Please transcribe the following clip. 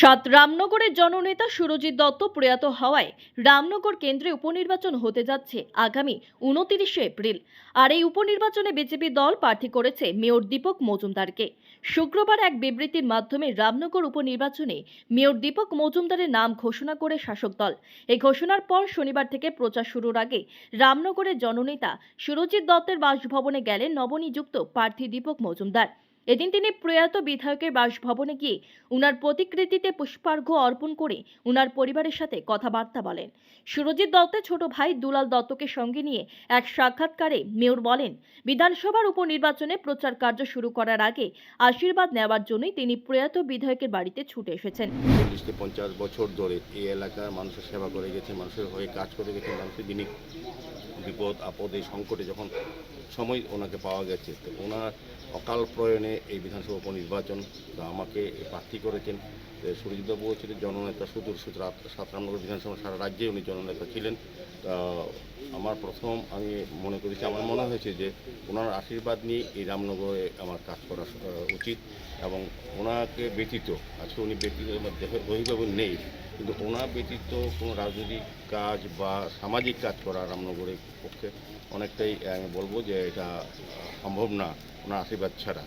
সাত রামনগরের জননেতা সুরজিৎ দত্ত প্রয়াত হওয়ায় রামনগর কেন্দ্রে উপনির্বাচন হতে যাচ্ছে আগামী উনতিরিশে এপ্রিল। আর এই উপনির্বাচনে বিজেপি দল প্রার্থী করেছে মেয়র দীপক মজুমদারকে। শুক্রবার এক বিবৃতির মাধ্যমে রামনগর উপনির্বাচনে মেয়র দীপক মজুমদারের নাম ঘোষণা করে শাসক দল। এই ঘোষণার পর শনিবার থেকে প্রচার শুরুর আগে রামনগরের জননেতা সুরজিৎ দত্তের বাসভবনে গেলেন নবনিযুক্ত প্রার্থী দীপক মজুমদার। এদিন তিনি প্রয়াত বিধায়কের বাসভবনে গিয়ে উনার প্রতিকৃতিতে পুষ্পার্ঘ্য অর্পণ করে উনার পরিবারের সাথে কথাবার্তা বলেন। সুরজিৎ দত্তের ছোট ভাই দুলাল দত্তকে সঙ্গে নিয়ে এক সাক্ষাৎকারে মেয়র বলেন, বিধানসভার উপনির্বাচনে প্রচার কার্য শুরু করার আগে আশীর্বাদ নেওয়ার জন্যই তিনি প্রয়াত বিধায়কের বাড়িতে ছুটে এসেছেন। পঞ্চাশ বছর ধরে এই এলাকার মানুষের সেবা করে গেছে, মানুষের হয়ে কাজ করে গেছে, মানুষের যিনি বিপদ আপদে সংকটে যখন সময় ওনাকে পাওয়া গেছে তো ওনার অকাল প্রয়োজনে এই বিধানসভা উপনির্বাচন আমাকে প্রার্থী করেছেন সুরজিৎবাবু ছিলেন জননেতা সুদূর সুতরাং সাত রামনগর বিধানসভা সারা রাজ্যে উনি জননেতা ছিলেন আমার প্রথম আমি মনে করেছি আমার মনে হয়েছে যে ওনার আশীর্বাদ নিয়ে এই রামনগরে আমার কাজ করা উচিত এবং ওনাকে ব্যতীত আজকে উনি ব্যতীত দৈহিকভাবে নেই কিন্তু ওনার ব্যতীত কোনো রাজনৈতিক কাজ বা সামাজিক কাজ করা রামনগরের পক্ষে অনেকটাই, আমি বলব যে এটা সম্ভব না, ওনার আশীর্বাদ ছাড়া।